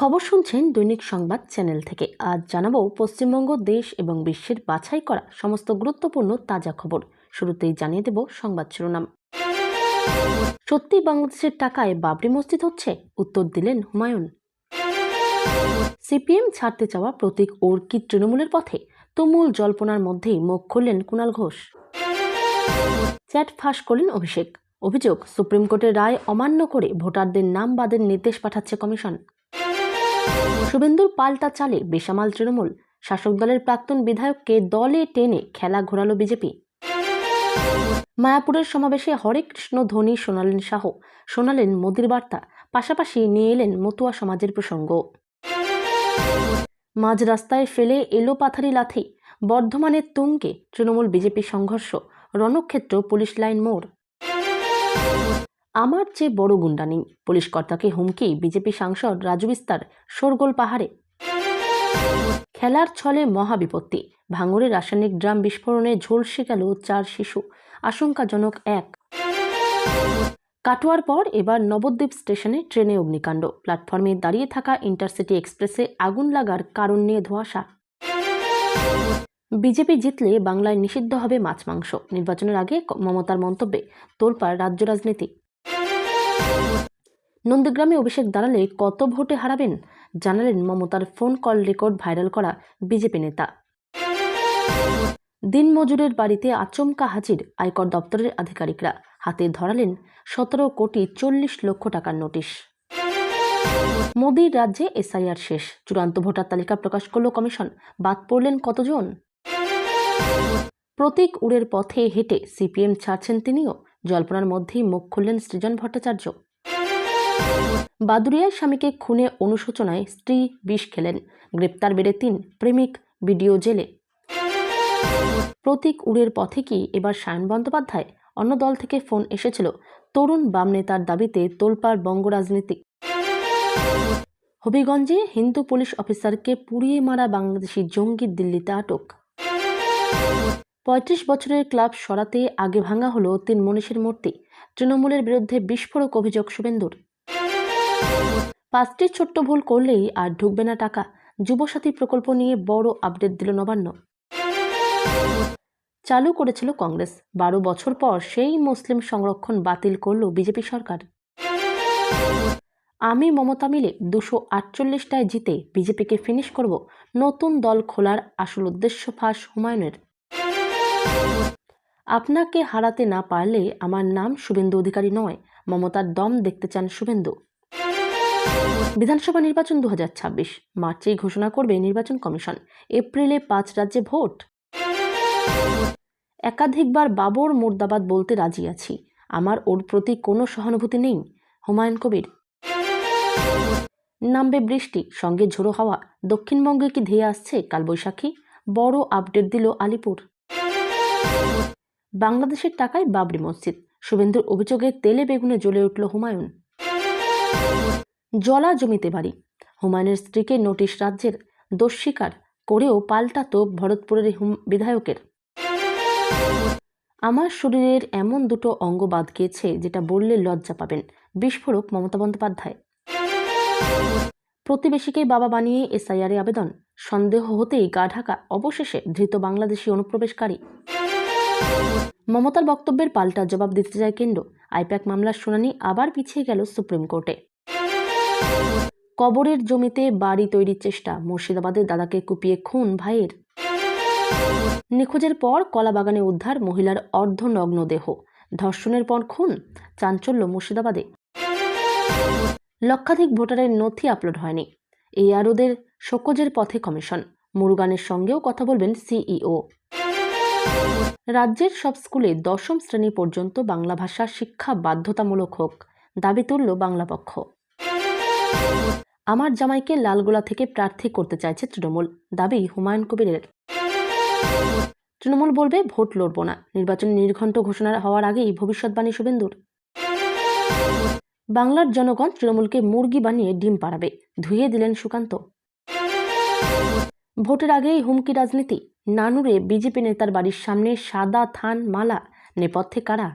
খবর শুনছেন দৈনিক সংবাদ চ্যানেল থেকে। আজ জানাব পশ্চিমবঙ্গ, দেশ এবং বিশ্বের বাছাই করা সমস্ত গুরুত্বপূর্ণ তাজা খবর। শুরুতেই জানিয়ে দেব সংবাদ শিরোনাম। সত্যি বাংলাদেশের টাকায় বাবরি মসজিদ হচ্ছে? উত্তর দিলেন হুমায়ুন। সিপিএম ছাড়তে চাওয়া প্রতীক অর্কিড তৃণমূলের পথে? তুমুল জল্পনার মধ্যেই মুখ খুললেন কুণাল ঘোষ। চ্যাট ফাঁস করলেন অভিষেক। অভিযোগ, সুপ্রিম কোর্টের রায় অমান্য করে ভোটারদের নাম বাদের নির্দেশ পাঠাচ্ছে কমিশন। শুভেন্দুর পাল্টা চালে বেসামাল তৃণমূল। শাসক দলের প্রাক্তন বিধায়ককে দলে টেনে খেলা ঘোরালো বিজেপি। মায়াপুরের সমাবেশে হরে কৃষ্ণ, ধোনি শোনালেন শাহ। শোনালেন মোদির বার্তা, পাশাপাশি নিয়ে এলেন মতুয়া সমাজের প্রসঙ্গ। মাঝ রাস্তায় ফেলে এলো পাথারি লাথি। বর্ধমানের তুঙ্গে তৃণমূল বিজেপি সংঘর্ষ, রণক্ষেত্র পুলিশ লাইন মোড়। আমার চেয়ে বড় গুন্ডা নেই, পুলিশ কর্তাকে হুমকি, বিজেপি সাংসদ রাজু বিস্তার, শোরগোল পাহাড়ে। খেলার ছলে মহাবিপত্তি, ভাঙড়ে রাসায়নিক ড্রাম বিস্ফোরণে ঝলসে গেল চার শিশু, আশঙ্কাজনক এক। কাটোয়ার পর এবার নবদ্বীপ স্টেশনে ট্রেনে অগ্নিকাণ্ড, প্ল্যাটফর্মে দাঁড়িয়ে থাকা ইন্টারসিটি এক্সপ্রেসে আগুন লাগার কারণ নিয়ে ধোঁয়াশা। বিজেপি জিতলে বাংলায় নিষিদ্ধ হবে মাছ মাংস, নির্বাচনের আগে মমতার মন্তব্যে, তোলপাড় রাজ্য রাজনীতি। নন্দীগ্রামে অভিষেক দাঁড়ালে কত ভোটে হারাবেন জানালেন মমতার ফোন কল রেকর্ড ভাইরাল করা বিজেপি নেতা। দিনমজুরের বাড়িতে আচমকা হাজির আয়কর দপ্তরের আধিকারিকরা। হাতে ধরালেন সতেরো কোটি চল্লিশ লক্ষ টাকার নোটিশ। মোদির রাজ্যে এসআইআর শেষ। চূড়ান্ত ভোটার তালিকা প্রকাশ করল কমিশন। বাদ পড়লেন কতজন? প্রতীক উড়ের পথে হেঁটে সিপিএম ছাড়ছেন তিনিও। জল্পনার মধ্যেই মুখ খুললেন সৃজন ভট্টাচার্য। বাদুরিয়ায় স্বামীকে খুনে অনুশোচনায় স্ত্রী বিষ খেলেন। গ্রেপ্তার বেড়ে তিন প্রেমিক বিডিও জেলে। প্রতীক উড়ের পথে কি এবার সায়ন বন্দ্যোপাধ্যায়? অন্য দল থেকে ফোন এসেছিল। তরুণ বাম নেতার দাবিতে তোলপাড় বঙ্গ রাজনীতি হবিগঞ্জে হিন্দু পুলিশ অফিসারকে পুড়িয়ে মারা বাংলাদেশি জঙ্গি দিল্লিতে আটক। পঁয়ত্রিশ বছরের ক্লাব সরাতে আগে ভাঙা হলো তিন মনীষীর মূর্তি। তৃণমূলের বিরুদ্ধে বিস্ফোরক অভিযোগ শুভেন্দুর। পাঁচটি ছোট্ট ভুল করলেই আর ঢুকবে না টাকা। যুবসাথী প্রকল্প নিয়ে বড় আপডেট দিল নবান্ন। চালু করেছিল কংগ্রেস। বারো বছর পর সেই মুসলিম সংরক্ষণ বাতিল করল বিজেপি সরকার। আমি মমতা মিলে দুশো আটচল্লিশটায় জিতে বিজেপিকে ফিনিশ করব। নতুন দল খোলার আসল উদ্দেশ্য ফাঁস হুমায়ুনের। আপনাকে হারাতে না পারলে আমার নাম শুভেন্দু অধিকারী নয়, মমতার দম দেখতে চান শুভেন্দু। বিধানসভা নির্বাচন দু হাজার ছাব্বিশ মার্চেই ঘোষণা করবে নির্বাচন কমিশন। এপ্রিলে পাঁচ রাজ্যে ভোট। একাধিকবার বাবর মুর্দাবাদ বলতে রাজি আছি। আমার ওর প্রতি কোনো সহানুভূতি নেই, হুমায়ুন কবির। নামবে বৃষ্টি, সঙ্গে ঝোড়ো হাওয়া। দক্ষিণবঙ্গে কি ধেয়ে আসছে কালবৈশাখী? বড় আপডেট দিল আলিপুর। বাংলাদেশের টাকায় বাবরি মসজিদ। শুভেন্দুর অভিযোগে তেলে বেগুনে জ্বলে উঠল হুমায়ুন। জলা জমিতে বাড়ি। হুমায়ুনের স্ত্রীকে নোটিশ রাজ্যের দোষ স্বীকার করেও পাল্টা তোপ ভরতপুরের বিধায়কের। আমার শরীরের এমন দুটো অঙ্গ বাদ গিয়েছে যেটা বললে লজ্জা পাবেন, বিস্ফোরক মমতা বন্দ্যোপাধ্যায়। প্রতিবেশীকে বাবা বানিয়ে এসআইআরে আবেদন, সন্দেহ হতেই গা ঢাকা অবশেষে ধৃত বাংলাদেশি অনুপ্রবেশকারী। মমতার বক্তব্যের পাল্টা জবাব দিতে যায় কেন্দ্র। আইপ্যাক মামলার শুনানি আবার পিছিয়ে গেল সুপ্রিম কোর্টে। কবরের জমিতে বাড়ি তৈরির চেষ্টা, মুর্শিদাবাদের দাদাকে কুপিয়ে খুন ভাইয়ের। নিখোঁজের পর কলাবাগানে উদ্ধার মহিলার অর্ধনগ্ন দেহ। ধর্ষণের পর খুন, চাঞ্চল্য মুর্শিদাবাদে। লক্ষাধিক ভোটারের নথি আপলোড হয়নি। এই আরোদের শোকজের পথে কমিশন। মুরুগানের সঙ্গেও কথা বলবেন সিইও। রাজ্যের সব স্কুলে দশম শ্রেণি পর্যন্ত বাংলা ভাষা শিক্ষা বাধ্যতামূলক হোক, দাবি তুলল বাংলা পক্ষ। আমার জামাইকে লালগোলা থেকে প্রার্থী করতে চাইছে তৃণমূল, দাবি হুমায়ুন কবিরের। তৃণমূল বলবে, ভোট লড়ব না। নির্বাচন নির্ঘণ্ট ঘোষণা হওয়ার আগেই ভবিষ্যৎবাণী শুভেন্দুর। বাংলার জনগণ তৃণমূলকে মুরগি বানিয়ে ডিম পাড়াবে। ধুয়ে দিলেন সুকান্ত। ভোটের আগেই হুমকি রাজনীতি। নানুরে বিজেপি নেতার বাড়ির সামনে সাদা থান মালা, নেপথ্যে কারা?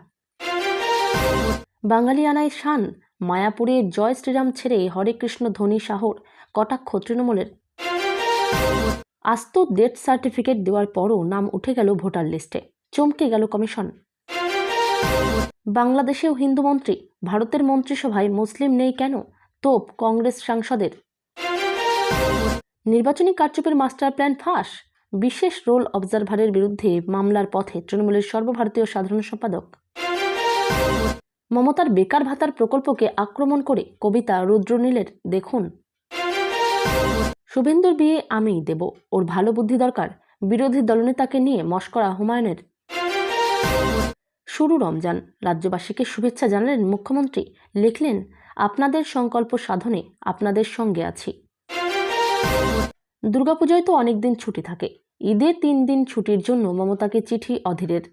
বাঙালি আনায় শান, মায়াপুরে জয় শ্রীরাম ছেড়ে হরে কৃষ্ণ, ধনী শাহর কটাক্ষ তৃণমূলের। আস্ত ডেথ সার্টিফিকেট দেওয়ার পরও নাম উঠে গেল ভোটার লিস্টে, চমকে গেল কমিশন। বাংলাদেশেও হিন্দু মন্ত্রী, ভারতের মন্ত্রিসভায় মুসলিম নেই কেন? তোপ কংগ্রেস সাংসদের। নির্বাচনী কারচুপির মাস্টার প্ল্যান ফাঁস? বিশেষ রোল অবজারভারের বিরুদ্ধে মামলার পথে তৃণমূলের সর্বভারতীয় সাধারণ সম্পাদক। মমতার বেকার ভাতার প্রকল্পকে আক্রমণ করে কবিতা রুদ্রনীলের দেখুন। শুভেন্দুর বিয়ে আমিই দেব, ওর ভালো বুদ্ধি দরকার, বিরোধী দলনেতাকে নিয়ে মস্করা হুমায়ুনের। শুরু রমজান, রাজ্যবাসীকে শুভেচ্ছা জানালেন মুখ্যমন্ত্রী, লিখলেন, আপনাদের সংকল্প সাধনে আপনাদের সঙ্গে আছি। দুর্গাপূজায় তো অনেক দিন ছুটি থাকে। ঈদে তিন দিন ছুটির জন্য মমতাকে চিঠি অধীরের।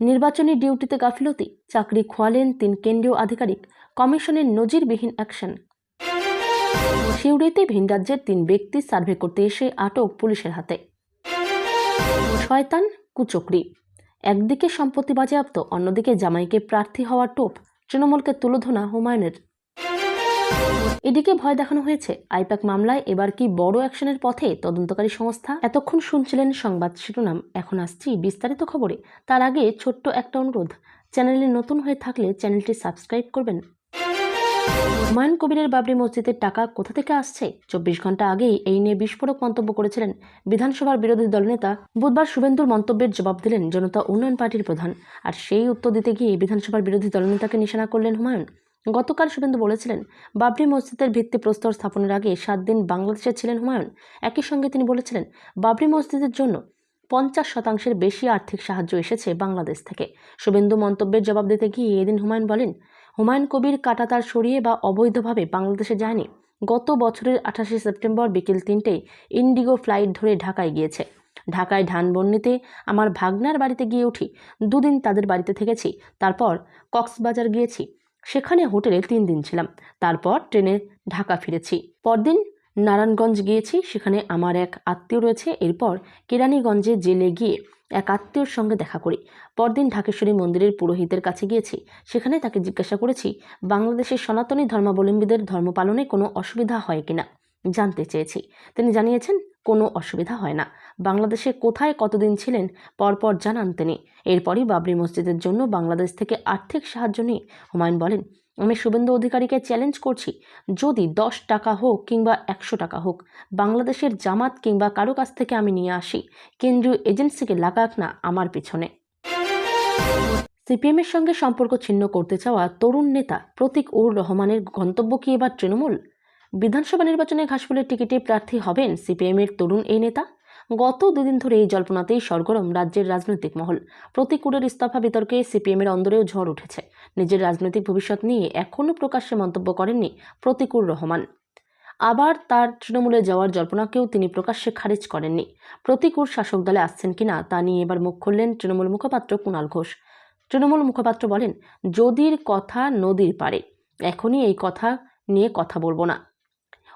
নির্বাচনী ডিউটিতে গাফিলতি, চাকরি খোয়ালেন তিন কেন্দ্রীয় আধিকারিক, কমিশনের নজিরবিহীন অ্যাকশন। সিউড়িতে ভিন রাজ্যের তিন ব্যক্তি সার্ভে করতে এসে আটক পুলিশের হাতে। শয়তান, কুচক্রি। একদিকে সম্পত্তি বাজেয়াপ্ত, অন্যদিকে জামাইকে প্রার্থী হওয়ার টোপ, তৃণমূলকে তুলোধনা হুমায়ুনের। এদিকে ভয় দেখানো হয়েছে। আইপ্যাক মামলায় এবার কি বড় অ্যাকশনের পথে তদন্তকারী সংস্থা? এতক্ষণ শুনছিলেন সংবাদ শিরোনাম, এখন আসছি বিস্তারিত খবরে। তার আগে ছোট্ট একটা অনুরোধ, চ্যানেলে নতুন হয়ে থাকলে চ্যানেলটি সাবস্ক্রাইব করবেন। হুমায়ুন কবিরের বাবরি মসজিদের টাকা কোথা থেকে আসছে? চব্বিশ ঘণ্টা আগেই এই নিয়ে বিস্ফোরক মন্তব্য করেছিলেন বিধানসভার বিরোধী দলনেতা। বুধবার শুভেন্দুর মন্তব্যের জবাব দিলেন জনতা উন্নয়ন পার্টির প্রধান। আর সেই উত্তর দিতে গিয়ে বিধানসভার বিরোধী দলনেতাকে নিশানা করলেন হুমায়ুন। গতকাল শুভেন্দু বলেছিলেন, বাবরি মসজিদের ভিত্তিপ্রস্তর স্থাপনের আগে সাত দিন বাংলাদেশে ছিলেন হুমায়ুন। একই সঙ্গে তিনি বলেছিলেন, বাবরি মসজিদের জন্য পঞ্চাশ শতাংশের বেশি আর্থিক সাহায্য এসেছে বাংলাদেশ থেকে। শুভেন্দু মন্তব্যের জবাব দিতে গিয়ে এদিন হুমায়ুন বলেন, হুমায়ুন কবির কাটাতার সরিয়ে বা অবৈধভাবে বাংলাদেশে যায়নি। গত বছরের আঠাশে সেপ্টেম্বর বিকেল তিনটেই ইন্ডিগো ফ্লাইট ধরে ঢাকায় গিয়েছে। ঢাকায় ধানবন্নিতে আমার ভাগনার বাড়িতে গিয়ে উঠি। দুদিন তাদের বাড়িতে থেকেছি। তারপর কক্সবাজার গিয়েছি। সেখানে হোটেলে তিন দিন ছিলাম। তারপর ট্রেনে ঢাকা ফিরেছি। পরদিন নারায়ণগঞ্জ গিয়েছি, সেখানে আমার এক আত্মীয় রয়েছে। এরপর কেরানীগঞ্জে জেলে গিয়ে এক আত্মীয়র সঙ্গে দেখা করি। পরদিন ঢাকেশ্বরী মন্দিরের পুরোহিতের কাছে গিয়েছি। সেখানে তাকে জিজ্ঞাসা করেছি, বাংলাদেশের সনাতনী ধর্মাবলম্বীদের ধর্ম পালনে কোনো অসুবিধা হয় কিনা? জানতে চেয়েছি। তিনি জানিয়েছেন কোনো অসুবিধা হয় না। বাংলাদেশে কোথায় কতদিন ছিলেন পরপর জানান তিনি। এরপরই বাবরি মসজিদের জন্য বাংলাদেশ থেকে আর্থিক সাহায্য নিয়ে হুমায়ুন বলেন, আমি শুভেন্দু অধিকারীকে চ্যালেঞ্জ করছি। যদি দশ টাকা হোক কিংবা একশো টাকা হোক, বাংলাদেশের জামাত কিংবা কারও কাছ থেকে আমি নিয়ে আসি। কেন্দ্রীয় এজেন্সিকে লাগাক না আমার পিছনে। সিপিএমের সঙ্গে সম্পর্ক ছিন্ন করতে চাওয়া তরুণ নেতা প্রতীক উর রহমানের গন্তব্য কি এবার তৃণমূল? বিধানসভা নির্বাচনে ঘাসফুলের টিকিটে প্রার্থী হবেন সিপিএমের তরুণ এই নেতা। গত দুদিন ধরে এই জল্পনাতেই সরগরম রাজ্যের রাজনৈতিক মহল। প্রতিকূলের ইস্তফা বিতর্কে সিপিএমের অন্দরেও ঝড় উঠেছে। নিজের রাজনৈতিক ভবিষ্যৎ নিয়ে এখনও প্রকাশ্যে মন্তব্য করেননি প্রতিকুর রহমান। আবার তার তৃণমূলে যাওয়ার জল্পনাকেও তিনি প্রকাশ্যে খারিজ করেননি। প্রতিকূল শাসক দলে আসছেন কিনা তা নিয়ে এবার মুখ খুললেন তৃণমূল মুখপাত্র কুণাল ঘোষ। তৃণমূল মুখপাত্র বলেন, যদির কথা নদীর পারে এখনই এই কথা নিয়ে কথা বলব না।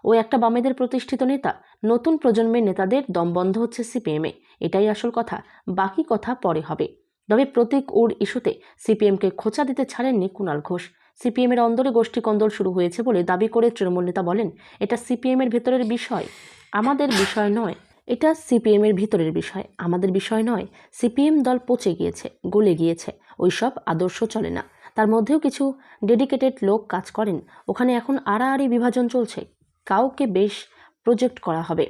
ও একটা বামেদের প্রতিষ্ঠিত নেতা। নতুন প্রজন্মের নেতাদের দম বন্ধ হচ্ছে সিপিএমে। এটাই আসল কথা। বাকি কথা পরে হবে। তবে প্রতীক উর ইস্যুতে সিপিএমকে খোঁচা দিতে ছাড়েননি কুণাল ঘোষ। সিপিএমের অন্দরে গোষ্ঠী কন্দল শুরু হয়েছে বলে দাবি করে তৃণমূল নেতা বলেন, এটা সিপিএমের ভেতরের বিষয়। আমাদের বিষয় নয়। এটা সিপিএমের ভিতরের বিষয়। আমাদের বিষয় নয়। সিপিএম দল পচে গিয়েছে, গলে গিয়েছে। ওইসব আদর্শ চলে না। তার মধ্যেও কিছু ডেডিকেটেড লোক কাজ করেন। ওখানে এখন আড়াআড়ি বিভাজন চলছে। কাউকে বেশ প্রজেক্ট করা হবে।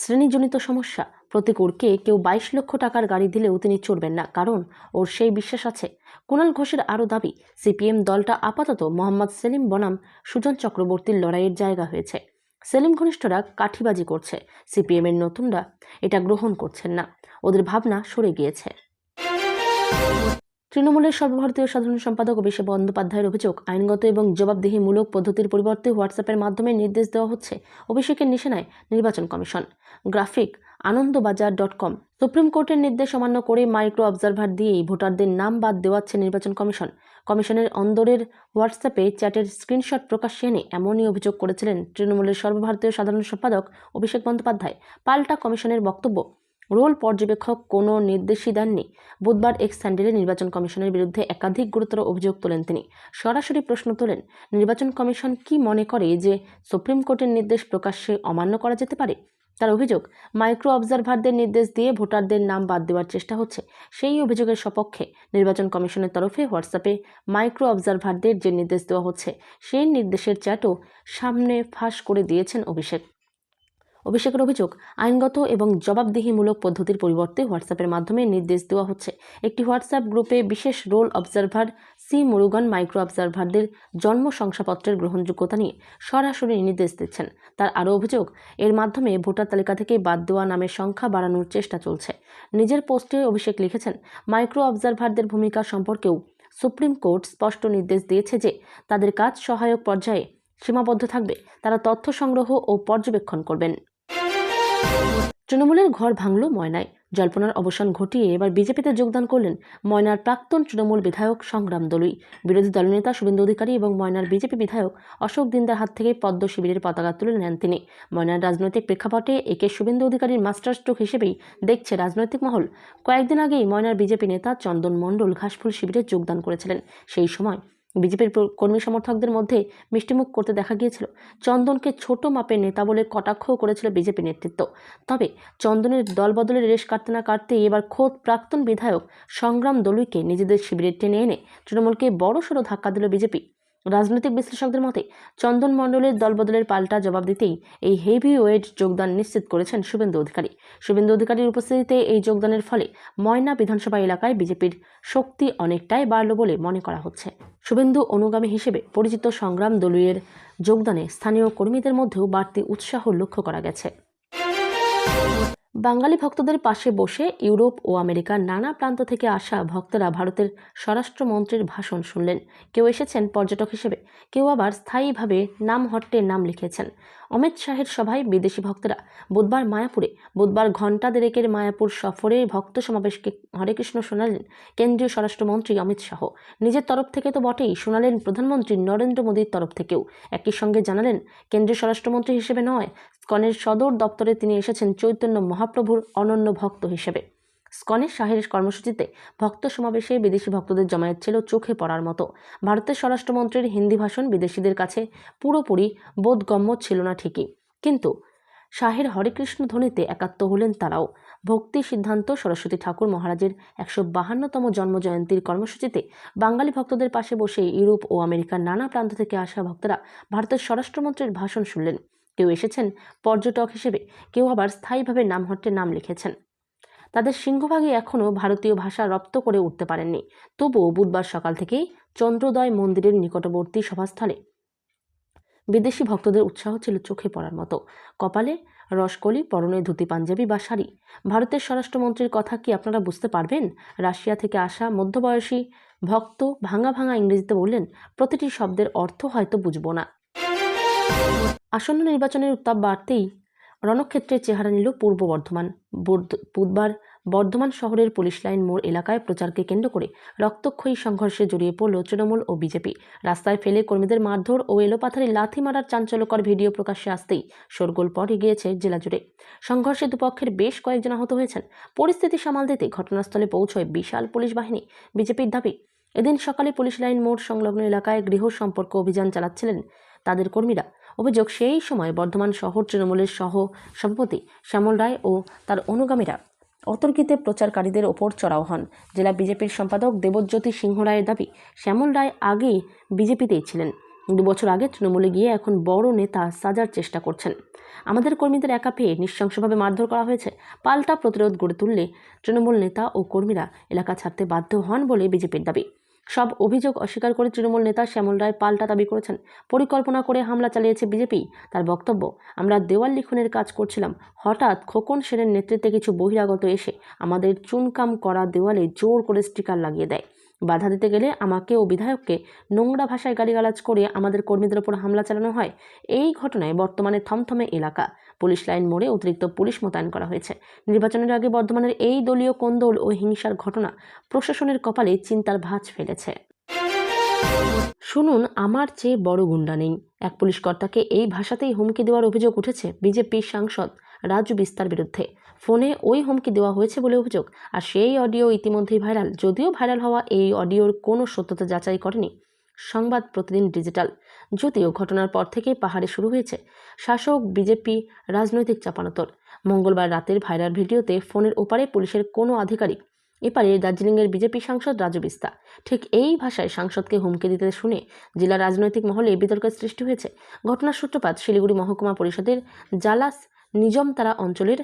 শ্রেণীজনিত সমস্যা প্রতিকূরকে কেউ বাইশ লক্ষ টাকার গাড়ি দিলেও তিনি চড়বেন না, কারণ ওর সেই বিশ্বাস আছে। কুণাল ঘোষের আরও দাবি, সিপিএম দলটা আপাতত মোহাম্মদ সেলিম বনাম, সুজন চক্রবর্তীর লড়াইয়ের জায়গা হয়েছে। সেলিম ঘনিষ্ঠরা কাঠিবাজি করছে, সিপিএমের নতুনরা এটা গ্রহণ করছেন না। ওদের ভাবনা সরে গিয়েছে। তৃণমূলের সর্বভারতীয় সাধারণ সম্পাদক অভিষেক বন্দ্যোপাধ্যায়ের অভিযোগ, আইনগত এবং জবাবদিহিমূলক পদ্ধতির পরিবর্তে হোয়াটসঅ্যাপের মাধ্যমে নির্দেশ দেওয়া হচ্ছে অভিষেকের নিশানায় নির্বাচন commission. Graphic, Anandabazar dot com. Supreme কোর্টের নির্দেশ অমান্য করে মাইক্রো অবজারভার দিয়েই ভোটারদের নাম বাদ দেওয়াচ্ছে নির্বাচন কমিশন। কমিশনের অন্দরের হোয়াটসঅ্যাপে চ্যাটের স্ক্রিনশট প্রকাশ্যে এনে এমনই অভিযোগ করেছিলেন তৃণমূলের সর্বভারতীয় সাধারণ সম্পাদক অভিষেক বন্দ্যোপাধ্যায়। পাল্টা কমিশনের বক্তব্য রোল পর্যবেক্ষক কোনো নির্দেশই দেননি। বুধবার এক্স স্যান্ডেলে নির্বাচন কমিশনের বিরুদ্ধে একাধিক গুরুতর অভিযোগ তোলেন তিনি। সরাসরি প্রশ্ন তোলেন, নির্বাচন কমিশন কি মনে করে যে সুপ্রিম কোর্টের নির্দেশ প্রকাশ্যে অমান্য করা যেতে পারে? তার অভিযোগ, মাইক্রো অবজারভারদের নির্দেশ দিয়ে ভোটারদের নাম বাদ দেওয়ার চেষ্টা হচ্ছে। সেই অভিযোগের সপক্ষে নির্বাচন কমিশনের তরফে হোয়াটসঅ্যাপে মাইক্রো অবজারভারদের যে নির্দেশ দেওয়া হচ্ছে, সেই নির্দেশের চ্যাটও সামনে ফাঁস করে দিয়েছেন অভিষেক। অভিষেকের অভিযোগ আইনগত এবং জবাবদিহিমূলক পদ্ধতির পরিবর্তে হোয়াটসঅ্যাপের মাধ্যমে নির্দেশ দেওয়া হচ্ছে। একটি হোয়াটসঅ্যাপ গ্রুপে বিশেষ roll observer C Murugan micro অবজারভারদের জন্ম শংসাপত্রের গ্রহণযোগ্যতা নিয়ে সরাসরি নির্দেশ দিচ্ছেন। তার আরও অভিযোগ, এর মাধ্যমে ভোটার তালিকা থেকে বাদ দেওয়া নামের সংখ্যা বাড়ানোর চেষ্টা চলছে। নিজের পোস্টে অভিষেক লিখেছেন, মাইক্রো অবজারভারদের ভূমিকা সম্পর্কেও সুপ্রিম কোর্ট স্পষ্ট নির্দেশ দিয়েছে যে তাদের কাজ সহায়ক পর্যায়ে সীমাবদ্ধ থাকবে। তারা তথ্য সংগ্রহ ও পর্যবেক্ষণ করবেন। তৃণমূলের ঘর ভাঙল ময়নায়। জল্পনার অবসান ঘটিয়ে এবার বিজেপিতে যোগদান করলেন ময়নার প্রাক্তন তৃণমূল বিধায়ক সংগ্রাম দলুই। বিরোধী দলনেতা শুভেন্দু অধিকারী এবং ময়নার বিজেপি বিধায়ক অশোক দিনদার হাত থেকে পদ্ম শিবিরের পতাকা তুলে নেন তিনি। ময়নার রাজনৈতিক প্রেক্ষাপটে একে শুভেন্দু অধিকারীর মাস্টার স্ট্রোক হিসেবেই দেখছে রাজনৈতিক মহল। কয়েকদিন আগেই ময়নার বিজেপি নেতা চন্দন মণ্ডল ঘাসফুল শিবিরে যোগদান করেছিলেন। সেই সময় বিজেপির কর্মী সমর্থকদের মধ্যে মিষ্টিমুখ করতে দেখা গিয়েছিল। চন্দনকে ছোট মাপের নেতা বলে কটাক্ষও করেছিল বিজেপি নেতৃত্ব। তবে চন্দনের দলবদলের রেশ কাটতে না কাটতেই এবার খোদ প্রাক্তন বিধায়ক সংগ্রাম দলুইকে নিজেদের শিবিরে টেনে এনে তৃণমূলকে বড়সড় ধাক্কা দিল বিজেপি। রাজনৈতিক বিশ্লেষকদের মতে, চন্দন মণ্ডলের দলবদলের পাল্টা জবাব দিতেই এই হেভি ওয়েট যোগদান নিশ্চিত করেছেন শুভেন্দু অধিকারী। শুভেন্দু অধিকারীর উপস্থিতিতে এই যোগদানের ফলে ময়না বিধানসভা এলাকায় বিজেপির শক্তি অনেকটাই বাড়ল বলে মনে করা হচ্ছে। শুভেন্দু অনুগামী হিসেবে পরিচিত সংগ্রাম দলীয়ের যোগদানে স্থানীয় কর্মীদের মধ্যেও বাড়তি উৎসাহ লক্ষ্য করা গেছে। বাঙালি ভক্তদের পাশে বসে ইউরোপ ও আমেরিকার নানা প্রান্ত থেকে আসা ভক্তরা ভারতের স্বরাষ্ট্রমন্ত্রীর ভাষণ শুনলেন। কেউ এসেছেন পর্যটক হিসেবে, কেউ আবার স্থায়ীভাবে নাম হট্টে নাম লিখেছেন। অমিত শাহের সভায় বিদেশি ভক্তরা বুধবার মায়াপুরে, বুধবার ঘণ্টা দেড়েকের মায়াপুর সফরে ভক্ত সমাবেশকে হরে কৃষ্ণ শোনালেন কেন্দ্রীয় স্বরাষ্ট্রমন্ত্রী অমিত শাহ। নিজের তরফ থেকে তো বটেই শোনালেন প্রধানমন্ত্রী নরেন্দ্র মোদীর তরফ থেকেও। একই সঙ্গে জানালেন, কেন্দ্রীয় স্বরাষ্ট্রমন্ত্রী হিসেবে নয়, কনের সদর দপ্তরে তিনি এসেছেন চৈতন্য মহাপ্রভুর অনন্য ভক্ত হিসেবে। স্কনের শাহের কর্মসূচিতে ভক্ত সমাবেশে বিদেশি ভক্তদের জমায়েত ছিল চোখে পড়ার মতো। ভারতের স্বরাষ্ট্রমন্ত্রীর হিন্দি ভাষণ বিদেশিদের কাছে পুরোপুরি বোধগম্য ছিল না ঠিকই। কিন্তু শাহের হরেকৃষ্ণ ধ্বনিতে একাত্ম হলেন তারাও। ভক্তি সিদ্ধান্ত সরস্বতী ঠাকুর মহারাজের একশো বাহান্নতম জন্মজয়ন্তীর কর্মসূচিতে বাঙালি ভক্তদের পাশে বসে ইউরোপ ও আমেরিকার নানা প্রান্ত থেকে আসা ভক্তরা ভারতের স্বরাষ্ট্রমন্ত্রীর ভাষণ শুনলেন। কেউ এসেছেন পর্যটক হিসেবে, কেউ আবার স্থায়ীভাবে নামহট্টে নাম লিখেছেন। তাদের সিংহভাগই এখনও ভারতীয় ভাষা রপ্ত করে উঠতে পারেননি। তবুও বুধবার সকাল থেকেই চন্দ্রোদয় মন্দিরের নিকটবর্তী সভাস্থলে বিদেশি ভক্তদের উৎসাহ ছিল চোখে পড়ার মতো। কপালে রসকলি, পরনে ধুতি, পাঞ্জাবি বা শাড়ি। ভারতের স্বরাষ্ট্রমন্ত্রীর কথা কি আপনারা বুঝতে পারবেন? রাশিয়া থেকে আসা মধ্যবয়সী ভক্ত ভাঙা ভাঙা ইংরেজিতে বললেন, প্রতিটি শব্দের অর্থ হয়তো বুঝব না। আসন্ন নির্বাচনের উত্তাপ বাড়তেই রণক্ষেত্রের চেহারা নিল পূর্ব বর্ধমান। বুধ- বুধবার বর্ধমান শহরের পুলিশ লাইন মোড় এলাকায় প্রচারকে কেন্দ্র করে রক্তক্ষয়ী সংঘর্ষে জড়িয়ে পড়ল তৃণমূল ও বিজেপি। রাস্তায় ফেলে কর্মীদের মারধর ও এলোপাথারি লাথি মারার চাঞ্চল্যকর ভিডিও প্রকাশ্যে আসতেই শোরগোল পড়ে গিয়েছে জেলা জুড়ে। সংঘর্ষে দুপক্ষের বেশ কয়েকজন আহত হয়েছেন। পরিস্থিতি সামাল দিতে ঘটনাস্থলে পৌঁছয় বিশাল পুলিশ বাহিনী। বিজেপির দাবি, এদিন সকালে পুলিশ লাইন মোড় সংলগ্ন এলাকায় গৃহ সম্পর্ক অভিযান চালাচ্ছিলেন তাদের কর্মীরা। অভিযোগ সেই সময় বর্ধমান শহর তৃণমূলের সহ সভাপতি শ্যামল রায় ও তার অনুগামীরা অতর্কিতে প্রচারকারীদের ওপর চড়াও হন। জেলা বিজেপির সম্পাদক দেবজ্যোতি সিংহ রায়ের দাবি, শ্যামল রায় আগেই বিজেপিতেই ছিলেন। দু বছর আগে তৃণমূলে গিয়ে এখন বড় নেতা সাজার চেষ্টা করছেন। আমাদের কর্মীদের একা পেয়ে নৃশংসভাবে মারধর করা হয়েছে। পাল্টা প্রতিরোধ গড়ে তুললে তৃণমূল নেতা ও কর্মীরা এলাকা ছাড়তে বাধ্য হন বলে বিজেপির দাবি। সব অভিযোগ অস্বীকার করে তৃণমূল নেতা শ্যামল রায় পাল্টা দাবি করেছেন। পরিকল্পনা করে হামলা চালিয়েছে বিজেপি। তার বক্তব্য, আমরা দেওয়াল লিখনের কাজ করছিলাম। হঠাৎ খোকন সেনের নেতৃত্বে কিছু বহিরাগত এসে আমাদের চুনকাম করা দেওয়ালে জোর করে স্টিকার লাগিয়ে দেয়। বাধা দিতে গেলে আমাকে ও বিধায়ককে নোংরা ভাষায় গালিগালাজ করে আমাদের কর্মীদের ওপর হামলা চালানো হয়। এই ঘটনায় বর্তমানে থমথমে এলাকা। পুলিশ লাইন মোড়ে অতিরিক্ত পুলিশ মোতায়েন করা হয়েছে। নির্বাচনের আগে বর্ধমানের এই দলীয় কোন্দল ও হিংসার ঘটনা প্রশাসনের কপালে চিন্তার ভাঁজ ফেলেছে। শুনুন, আমার চেয়ে বড় গুন্ডা নেই। এক পুলিশ কর্তাকে এই ভাষাতেই হুমকি দেওয়ার অভিযোগ উঠেছে বিজেপি সাংসদ রাজু বিস্তার বিরুদ্ধে। ফোনে ওই হুমকি দেওয়া হয়েছে বলে অভিযোগ, আর সেই অডিও ইতিমধ্যেই ভাইরাল। যদিও ভাইরাল হওয়া এই অডিওর কোনো সত্যতা যাচাই করেনি। সংবাদ প্রতিদিন ডিজিটাল। যদিও ঘটনার পর থেকে পাহাড়ে শুরু হয়েছে। শাসক, বিজেপি, রাজনৈতিক চাপানোতর। মঙ্গলবার রাতের ভাইরাল ভিডিওতে ফোনের ওপারে পুলিশের কোনো আধিকারিক। এপারে দার্জিলিংয়ের বিজেপি সাংসদ রাজু বিস্তা। ঠিক এই ভাষায় সাংসদকে হুমকি দিতে শুনে জেলা রাজনৈতিক মহলে বিতর্কের সৃষ্টি হয়েছে। ঘটনার সূত্রপাত শিলিগুড়ি মহকুমা পরিষদের জালাস নিজমতারা অঞ্চলের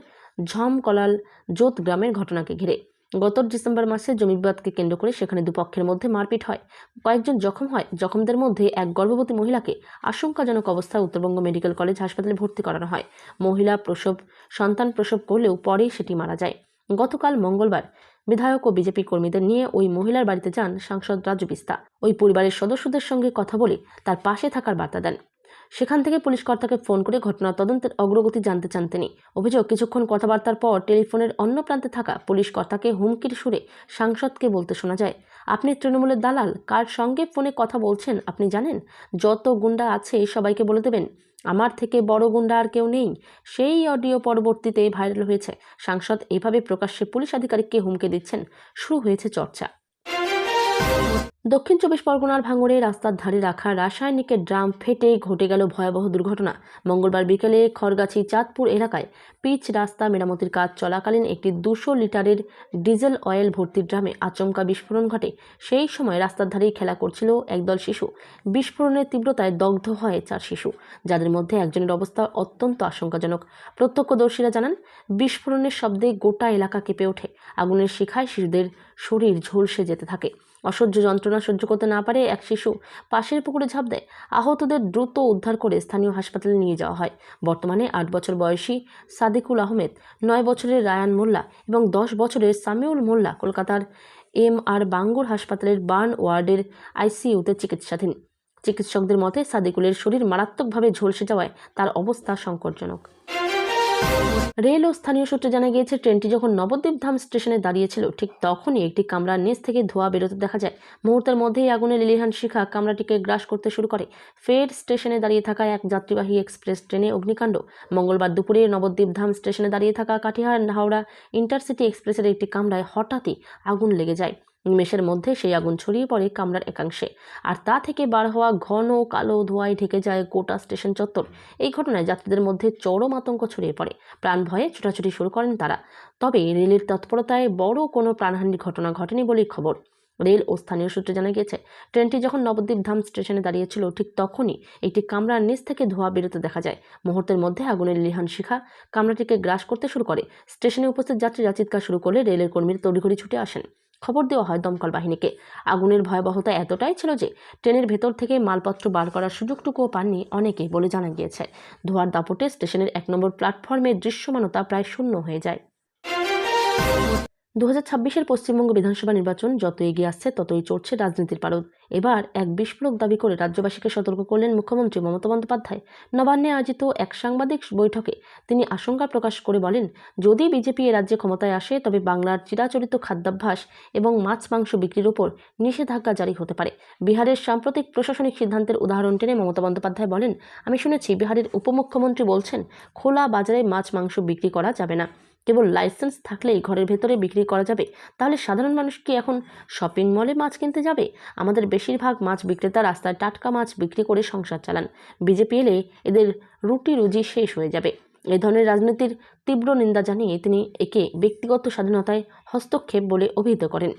ঝমকলাল জোত গ্রামের ঘটনাকে ঘিরে। গত ডিসেম্বর মাসে জমি বিবাদকে কেন্দ্র করে সেখানে দুপক্ষের মধ্যে মারপিট হয়। কয়েকজন জখম হয়। জখমদের মধ্যে এক গর্ভবতী মহিলাকে আশঙ্কাজনক অবস্থায় উত্তরবঙ্গ মেডিকেল কলেজ হাসপাতালে ভর্তি করানো হয়। মহিলা প্রসব, সন্তান প্রসব করলেও পরেই সেটি মারা যায়। গতকাল মঙ্গলবার বিধায়ক ও বিজেপি কর্মীদের নিয়ে ওই মহিলার বাড়িতে যান সাংসদ রাজু বিস্তা। ওই পরিবারের সদস্যদের সঙ্গে কথা বলে তার পাশে থাকার বার্তা দেন। সেখান থেকে পুলিশ কর্তাকে ফোন করে ঘটনার তদন্তের অগ্রগতি জানতে চান তিনি। অভিযোগ, কিছুক্ষণ কথাবার্তার পর টেলিফোনের অন্য প্রান্তে থাকা পুলিশ কর্তাকে হুমকির সুরে সাংসদকে বলতে শোনা যায়, আপনি তৃণমূলের দালাল, কার সঙ্গে ফোনে কথা বলছেন আপনি জানেন? যত গুন্ডা আছে সবাইকে বলে দেবেন, আমার থেকে বড় গুন্ডা আর কেউ নেই। সেই অডিও পরবর্তীতে ভাইরাল হয়েছে। সাংসদ এভাবে প্রকাশ্যে পুলিশ আধিকারিককে হুমকি দিচ্ছেন। শুরু হয়েছে চর্চা। দক্ষিণ চব্বিশ পরগনার ভাঙড়ে রাস্তার ধারে রাখা রাসায়নিকের ড্রাম ফেটে ঘটে গেল ভয়াবহ দুর্ঘটনা। মঙ্গলবার বিকেলে খড়গাছি চাঁদপুর এলাকায় পিচ রাস্তা মেরামতির কাজ চলাকালীন একটি দুশো লিটারের ডিজেল অয়েল ভর্তি ড্রামে আচমকা বিস্ফোরণ ঘটে। সেই সময় রাস্তার ধারেই খেলা করছিল একদল শিশু। বিস্ফোরণের তীব্রতায় দগ্ধ হয় চার শিশু। যাদের মধ্যে একজনের অবস্থা অত্যন্ত আশঙ্কাজনক। প্রত্যক্ষদর্শীরা জানান, বিস্ফোরণের শব্দে গোটা এলাকা কেঁপে ওঠে। আগুনের শিখায় শিশুদের শরীর ঝলসে যেতে থাকে। অসহ্য যন্ত্রণা সহ্য করতে না পারে এক শিশু। পাশের পুকুরে ঝাঁপ দেয়। আহতদের দ্রুত উদ্ধার করে স্থানীয় হাসপাতালে নিয়ে যাওয়া হয়। বর্তমানে আট বছর বয়সী সাদিকুল আহমেদ, নয় বছরের রায়ান মোল্লা এবং দশ বছরের সামিউল মোল্লা কলকাতার এম আর বাঙ্গুর হাসপাতালের বার্ন ওয়ার্ডের আইসিইউতে চিকিৎসাধীন। চিকিৎসকদের মতে, সাদিকুলের শরীর মারাত্মকভাবে ঝলসে যাওয়ায় তার অবস্থা সংকটজনক। রেল ও স্থানীয় সূত্রে জানা গিয়েছে, ট্রেনটি যখন নবদ্বীপ ধাম স্টেশনে দাঁড়িয়েছিল, ঠিক তখনই একটি কামরার নিচ থেকে ধোঁয়া বেরোতে দেখা যায়। মুহূর্তের মধ্যেই আগুনে লিলিহান শিখা কামরাটিকে গ্রাস করতে শুরু করে। ফের স্টেশনে দাঁড়িয়ে থাকা এক যাত্রীবাহী এক্সপ্রেস ট্রেনে অগ্নিকাণ্ড। মঙ্গলবার দুপুরে নবদ্বীপ ধাম স্টেশনে দাঁড়িয়ে থাকা কাটিহার হাওড়া ইন্টারসিটি এক্সপ্রেসের একটি কামরায় হঠাৎই আগুন লেগে যায়। নিমেষের মধ্যে সেই আগুন ছড়িয়ে পড়ে কামরার একাংশে। আর তা থেকে বার হওয়া ঘন কালো ধোঁয়ায় ঢেকে যায় গোটা স্টেশন চত্বর। এই ঘটনায় যাত্রীদের মধ্যে চরম আতঙ্ক ছড়িয়ে পড়ে। প্রাণ ভয়ে ছুটাছুটি শুরু করেন তারা। তবে রেলের তৎপরতায় বড় কোনো প্রাণহানির ঘটনা ঘটেনি বলেই খবর। রেল ও স্থানীয় সূত্রে জানা গিয়েছে, ট্রেনটি যখন নবদ্বীপ ধাম স্টেশনে দাঁড়িয়েছিল, ঠিক তখনই একটি কামরার নিচ থেকে ধোঁয়া বেরোতে দেখা যায়। মুহূর্তের মধ্যে আগুনের লিহান শিখা কামরাটিকে গ্রাস করতে শুরু করে। স্টেশনে উপস্থিত যাত্রীরা চিৎকার শুরু করলে রেলের কর্মীরা তড়িঘড়ি ছুটে আসেন। খবর দেওয়া হয় দমকল বাহিনীকে। আগুনের ভয়াবহতা এতটাই ছিল যে, ট্রেনের ভেতর থেকে মালপত্র বার করার সুযোগটুকুও পাননি অনেকে বলে জানা গিয়েছে। ধোয়ার দাপটে স্টেশনের এক নম্বর প্ল্যাটফর্মের দৃশ্যমানতা প্রায় শূন্য হয়ে যায়। দু হাজার পশ্চিমবঙ্গ বিধানসভা নির্বাচন যত এগিয়ে আসছে, ততই চড়ছে রাজনীতির পারদ। এবার এক বিস্ফোরক দাবি করে রাজ্যবাসীকে সতর্ক করলেন মুখ্যমন্ত্রী মমতা বন্দ্যোপাধ্যায়। নবান্নে আয়োজিত এক সাংবাদিক বৈঠকে তিনি আশঙ্কা প্রকাশ করে বলেন, যদি বিজেপি এ রাজ্যে ক্ষমতায় আসে, তবে বাংলার চিরাচরিত খাদ্যাভ্যাস এবং মাছ মাংস বিক্রির উপর নিষেধাজ্ঞা জারি হতে পারে। বিহারের সাম্প্রতিক প্রশাসনিক সিদ্ধান্তের উদাহরণ টেনে মমতা বন্দ্যোপাধ্যায় বলেন, আমি শুনেছি বিহারের উপমুখ্যমন্ত্রী বলছেন, খোলা বাজারে মাছ মাংস বিক্রি করা যাবে না। কেবল লাইসেন্স থাকলেই ঘরের ভেতরে বিক্রি করা যাবে, তাহলে সাধারণ মানুষ কি এখন শপিং মলে মাছ কিনতে যাবে? আমাদের বেশিরভাগ মাছ বিক্রেতা রাস্তায় টাটকা মাছ বিক্রি করে সংসার চালান। বিজেপি এলে এদের রুটি রুজি শেষ হয়ে যাবে। এ ধরনের রাজনীতির তীব্র নিন্দা জানিয়ে তিনি একে ব্যক্তিগত স্বাধীনতায় হস্তক্ষেপ বলে অভিহিত করেন।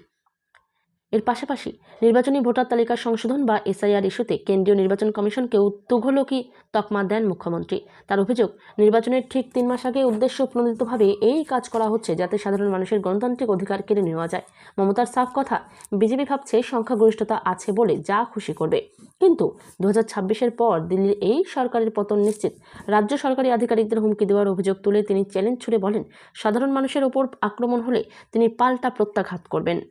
পাশাপাশি নির্বাচনী ভোটার তালিকা সংশোধন বা এসআইআর ইস্যুতে কেন্দ্রীয় নির্বাচন কমিশনকেও তুঘলকি তকমা দেন মুখ্যমন্ত্রী। তার অভিযোগ, নির্বাচনের ঠিক তিন মাস আগে উদ্দেশ্য প্রণোদিতভাবে এই কাজ করা হচ্ছে যাতে সাধারণ মানুষের গণতান্ত্রিক অধিকার কেড়ে নেওয়া যায়। মমতার সাফ কথা, বিজেপি ভাবছে সংখ্যাগরিষ্ঠতা আছে বলে যা খুশি করবে। কিন্তু দু হাজার পর দিল্লির এই সরকারের পতন নিশ্চিত। রাজ্য সরকারি আধিকারিকদের হুমকি দেওয়ার অভিযোগ তুলে তিনি চ্যালেঞ্জ ছুড়ে বলেন, সাধারণ মানুষের ওপর আক্রমণ হলে তিনি পাল্টা প্রত্যাঘাত করবেন।